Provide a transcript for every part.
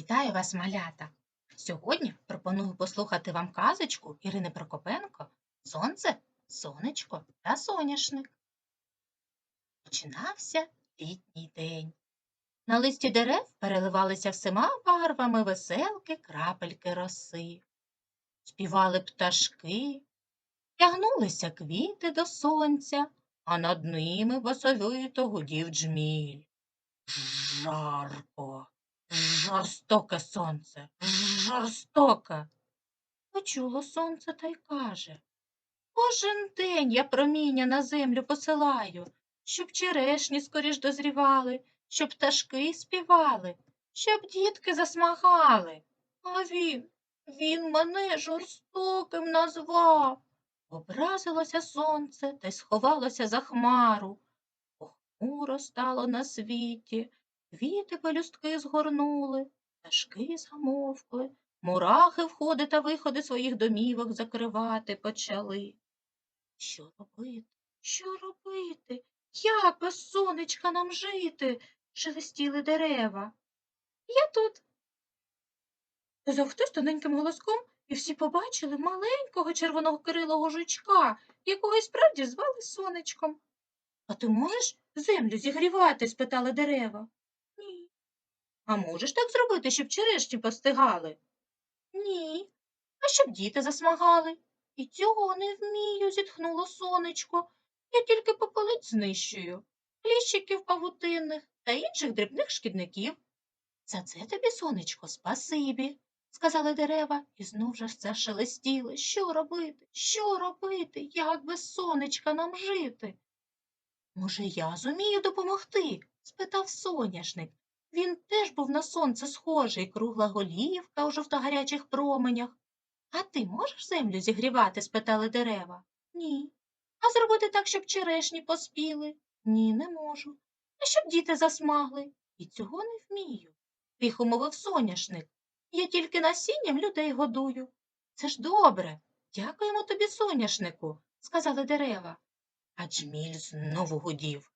Вітаю вас, малята! Сьогодні пропоную послухати вам казочку Ірини Прокопенко Сонце, сонечко та соняшник. Починався літній день. На листі дерев переливалися всіма барвами веселки крапельки роси. Співали пташки, тягнулися квіти до сонця, а над ними басовито гудів джміль. Жарко. Жорстоке сонце, жорстоке. Почуло сонце та й каже. Кожен день я проміння на землю посилаю, щоб черешні скоріш дозрівали, щоб пташки співали, щоб дітки засмагали. А він, він мене жорстоким назвав. Образилося сонце та й сховалося за хмару. Похмуро стало на світі. Квіти пелюстки згорнули, пташки замовкли, мурахи входи та виходи своїх домівок закривати почали. Що робити? Що робити? Як без сонечка нам жити? шелестіли дерева. Я тут. Казав тоненьким голоском, і всі побачили маленького червоного крилого жучка, якого й справді звали сонечком. А ти можеш землю зігрівати? спитали дерева. А можеш так зробити, щоб черешні постигали? Ні. А щоб діти засмагали? І цього не вмію, зітхнуло сонечко. Я тільки попелиць знищую, кліщиків павутинних та інших дрібних шкідників. За це тобі, сонечко, спасибі, сказали дерева, і знов же зашелестіли. Що робити? Що робити? Як без сонечка нам жити? Може, я зумію допомогти? спитав соняшник. Він теж був на сонце схожий, кругла голівка у жовтогарячих променях. А ти можеш землю зігрівати? спитали дерева. Ні. А зробити так, щоб черешні поспіли? Ні, не можу. А щоб діти засмагли? І цього не вмію. Тихо мовив соняшник. Я тільки насінням людей годую. Це ж добре. Дякуємо тобі, соняшнику, сказали дерева. А джміль знову гудів.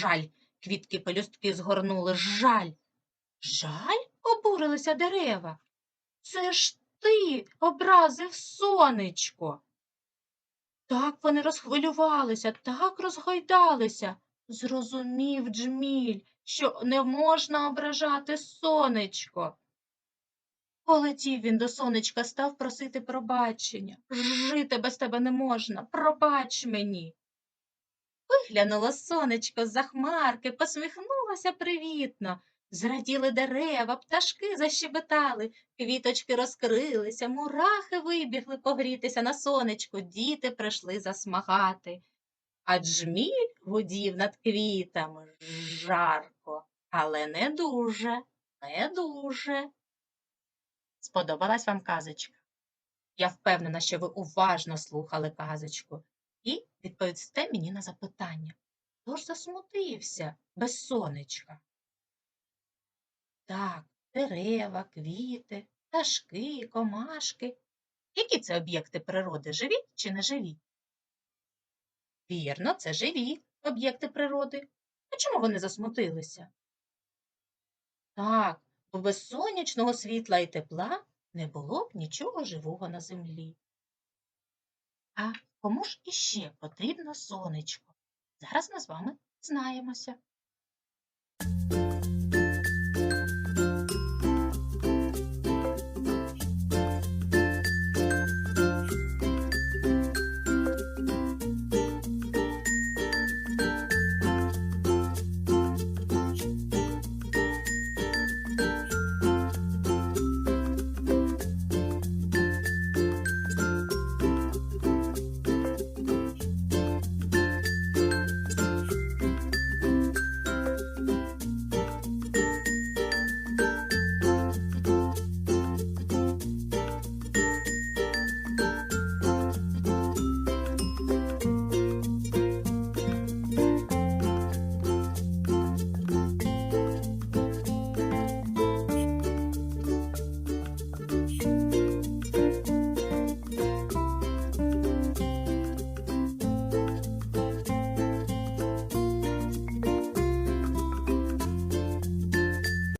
Жаль, квітки пелюстки згорнули. Жаль. Жаль? обурилися дерева. Це ж ти образив сонечко. Так вони розхвилювалися, так розгойдалися. Зрозумів джміль, що не можна ображати сонечко. Полетів він до сонечка, став просити пробачення. Жити без тебе не можна, пробач мені. Виглянуло сонечко з-за хмарки, посміхнулося привітно. Зраділи дерева, пташки защебетали, квіточки розкрилися, мурахи вибігли погрітися на сонечку, діти прийшли засмагати. А джміль гудів над квітами жарко, але не дуже, не дуже. Сподобалась вам казочка? Я впевнена, що ви уважно слухали казочку відповісте мені на запитання. Хто ж засмутився без сонечка? Так, дерева, квіти, пташки, комашки. Які це об'єкти природи? Живі чи не живі? Вірно, це живі об'єкти природи. А чому вони засмутилися? Так, бо без сонячного світла і тепла не було б нічого живого на землі. А кому ж іще потрібно сонечко? Зараз ми з вами знаємося.